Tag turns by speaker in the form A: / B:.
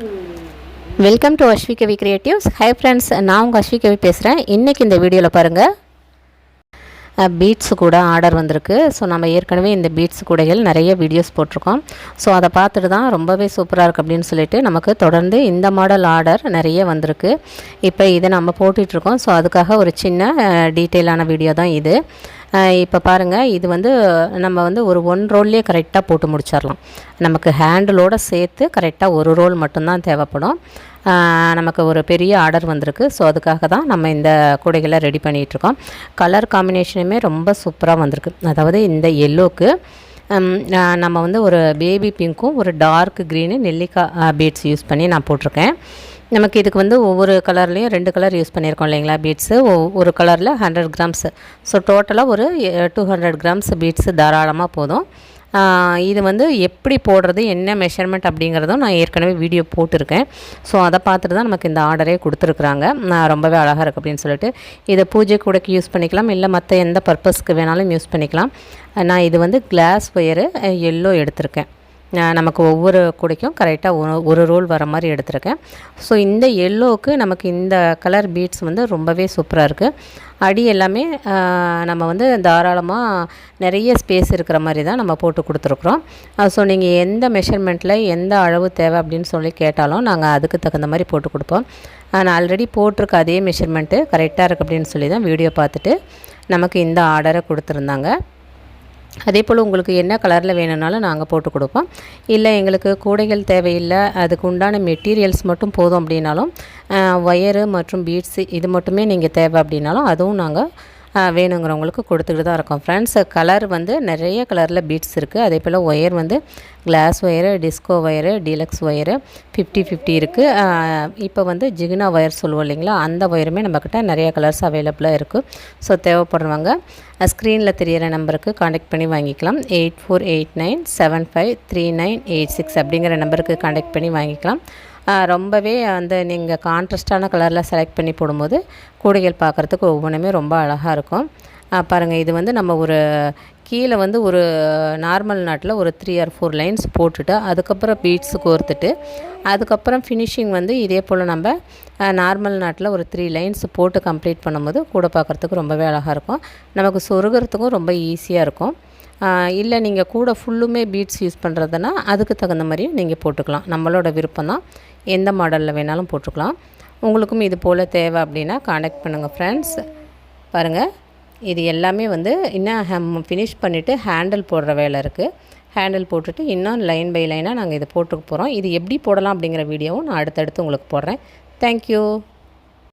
A: Welcome to Ashvi Kavi creatives hi friends நான் உங்கள் அஸ்வி கவி பேசுகிறேன் இன்றைக்கி இந்த வீடியோவில் பாருங்கள் பீட்ஸு கூட ஆர்டர் வந்திருக்கு. ஸோ நம்ம ஏற்கனவே இந்த பீட்ஸ் கூடைகள் நிறைய வீடியோஸ் போட்டிருக்கோம். ஸோ அதை பார்த்துட்டு தான் ரொம்பவே சூப்பராக இருக்குது அப்படின்னு சொல்லிட்டு நமக்கு தொடர்ந்து இந்த மாடல் ஆர்டர் நிறைய வந்திருக்கு. இப்போ இதை நம்ம போட்டுட்ருக்கோம் ஸோ அதுக்காக ஒரு சின்ன டீட்டெயிலான வீடியோ தான் இது. இப்போ பாருங்கள் இது வந்து நம்ம வந்து ஒரு ஒன் ரோல்லே கரெக்டாக போட்டு முடிச்சிடலாம் நமக்கு ஹேண்டிலோடு சேர்த்து கரெக்டாக ஒரு ரோல் மட்டும்தான் தேவைப்படும். நமக்கு ஒரு பெரிய ஆர்டர் வந்திருக்கு. ஸோ அதுக்காக தான் நம்ம இந்த கூடைகளை ரெடி பண்ணிகிட்ருக்கோம் கலர் காம்பினேஷனுமே ரொம்ப சூப்பராக வந்திருக்கு. அதாவது இந்த எல்லோக்கு நம்ம வந்து ஒரு பேபி பிங்க்கும் ஒரு டார்க் க்ரீனு நெல்லிக்காய் பீட்ஸ் யூஸ் பண்ணி நான் போட்டிருக்கேன். நமக்கு இதுக்கு வந்து ஒவ்வொரு கலர்லேயும் ரெண்டு கலர் யூஸ் பண்ணியிருக்கோம் இல்லைங்களா பீட்ஸு ஒரு கலரில் ஹண்ட்ரட் கிராம்ஸு ஸோ டோட்டலாக ஒரு டூ ஹண்ட்ரட் கிராம்ஸ் பீட்ஸு தாராளமாக போதும். இது வந்து எப்படி போடுறது என்ன மெஷர்மெண்ட் அப்படிங்கிறதும் நான் ஏற்கனவே வீடியோ போட்டிருக்கேன். ஸோ அதை பார்த்துட்டு தான் நமக்கு இந்த ஆர்டரே கொடுத்துருக்குறாங்க. ரொம்பவே அழகாக இருக்குது அப்படின்னு சொல்லிட்டு. இதை பூஜை கூடைக்கு யூஸ் பண்ணிக்கலாம் இல்லை மற்ற எந்த பர்பஸ்க்கு வேணாலும் யூஸ் பண்ணிக்கலாம். நான் இது வந்து கிளாஸ் ஒயரு எல்லோ எடுத்திருக்கேன். நமக்கு ஒவ்வொரு கூடைக்கும் கரெக்டாக ஒரு ரோல் வர மாதிரி எடுத்திருக்கேன். ஸோ இந்த எல்லோவுக்கு நமக்கு இந்த கலர் பீட்ஸ் வந்து ரொம்பவே சூப்பராக இருக்குது அடி எல்லாமே நம்ம வந்து தாராளமாக நிறைய ஸ்பேஸ் இருக்கிற மாதிரி தான் நம்ம போட்டு கொடுத்துருக்குறோம். ஸோ நீங்கள் எந்த மெஷர்மெண்ட்டில் எந்த அளவு தேவை அப்படின்னு சொல்லி கேட்டாலும் நாங்கள் அதுக்கு தகுந்த மாதிரி போட்டு கொடுப்போம். நான் ஆல்ரெடி போட்டிருக்க அதே மெஷர்மெண்ட்டு கரெக்டாக இருக்குது அப்படின்னு சொல்லி தான் வீடியோ பார்த்துட்டு நமக்கு இந்த ஆர்டரை கொடுத்துருந்தாங்க. அதே போல் உங்களுக்கு என்ன கலரில் வேணும்னாலும் நாங்கள் போட்டு கொடுப்போம். இல்லை எங்களுக்கு கூடைகள் தேவையில்லை அதுக்கு உண்டான மெட்டீரியல்ஸ் மட்டும் போதும் அப்படின்னாலும் ஒயரு மற்றும் பீட்ஸு இது மட்டுமே நீங்கள் தேவை அப்படின்னாலும் அதுவும் நாங்கள் வேணுங்கிறவங்களுக்கு கொடுத்துக்கிட்டு தான் இருக்கும். ஃப்ரெண்ட்ஸ் கலர் வந்து நிறைய கலரில் பீட்ஸ் இருக்குது அதே போல் ஒயர் வந்து glass wire disco wire deluxe wire fifty fifty இருக்குது இப்போ வந்து ஜிகினா ஒயர் சொல்லுவோம் இல்லைங்களா? அந்த ஒயருமே நம்மக்கிட்ட நிறைய கலர்ஸ் அவைலபிளாக இருக்குது ஸோ தேவைப்படுறவங்க ஸ்க்ரீனில் தெரியிற நம்பருக்கு காண்டாக்ட் பண்ணி வாங்கிக்கலாம். Eight four eight nine seven five three nine eight six அப்படிங்கிற நம்பருக்கு காண்டாக்ட் பண்ணி வாங்கிக்கலாம். ரொம்பவே வந்து நீங்கள் கான்ட்ராஸ்டான கலரில் செலக்ட் பண்ணி போடும்போது கூடைகள் பார்க்குறதுக்கு ஒவ்வொன்றுமே ரொம்ப அழகாக இருக்கும். பாருங்கள் இது வந்து நம்ம ஒரு கீழே வந்து ஒரு நார்மல் நாட்டில் ஒரு த்ரீ ஆர் ஃபோர் லைன்ஸ் போட்டுட்டு அதுக்கப்புறம் பீட்ஸு கோர்த்துட்டு அதுக்கப்புறம் ஃபினிஷிங் வந்து இதே போல் நம்ம நார்மல் நாட்டில் ஒரு த்ரீ லைன்ஸ் போட்டு கம்ப்ளீட் பண்ணும்போது கூட பார்க்குறதுக்கு ரொம்பவே அழகாக இருக்கும். நமக்கு சொருகிறதுக்கும் ரொம்ப ஈஸியாக இருக்கும். இல்லை நீங்கள் கூட ஃபுல்லுமே பீட்ஸ் யூஸ் பண்ணுறதுனா அதுக்கு தகுந்த மாதிரியும் நீங்கள் போட்டுக்கலாம். நம்மளோட விருப்பம் தான் எந்த மாடலில் வேணாலும் போட்டுக்கலாம். உங்களுக்கும் இது போல் தேவை அப்படின்னா காண்டாக்ட் பண்ணுங்கள் ஃப்ரெண்ட்ஸ் பாருங்கள் இது எல்லாமே வந்து இன்னும் ஹம் ஃபினிஷ் பண்ணிவிட்டு ஹேண்டில் போடுற வேலை இருக்குது ஹேண்டில் போட்டுட்டு இன்னும் லைன் பை லைனாக நாங்கள் இதை போட்டுக்க போகிறோம் இது எப்படி போடலாம் அப்படிங்கிற வீடியோவும் நான் அடுத்தடுத்து உங்களுக்கு போடுறேன். தேங்க்யூ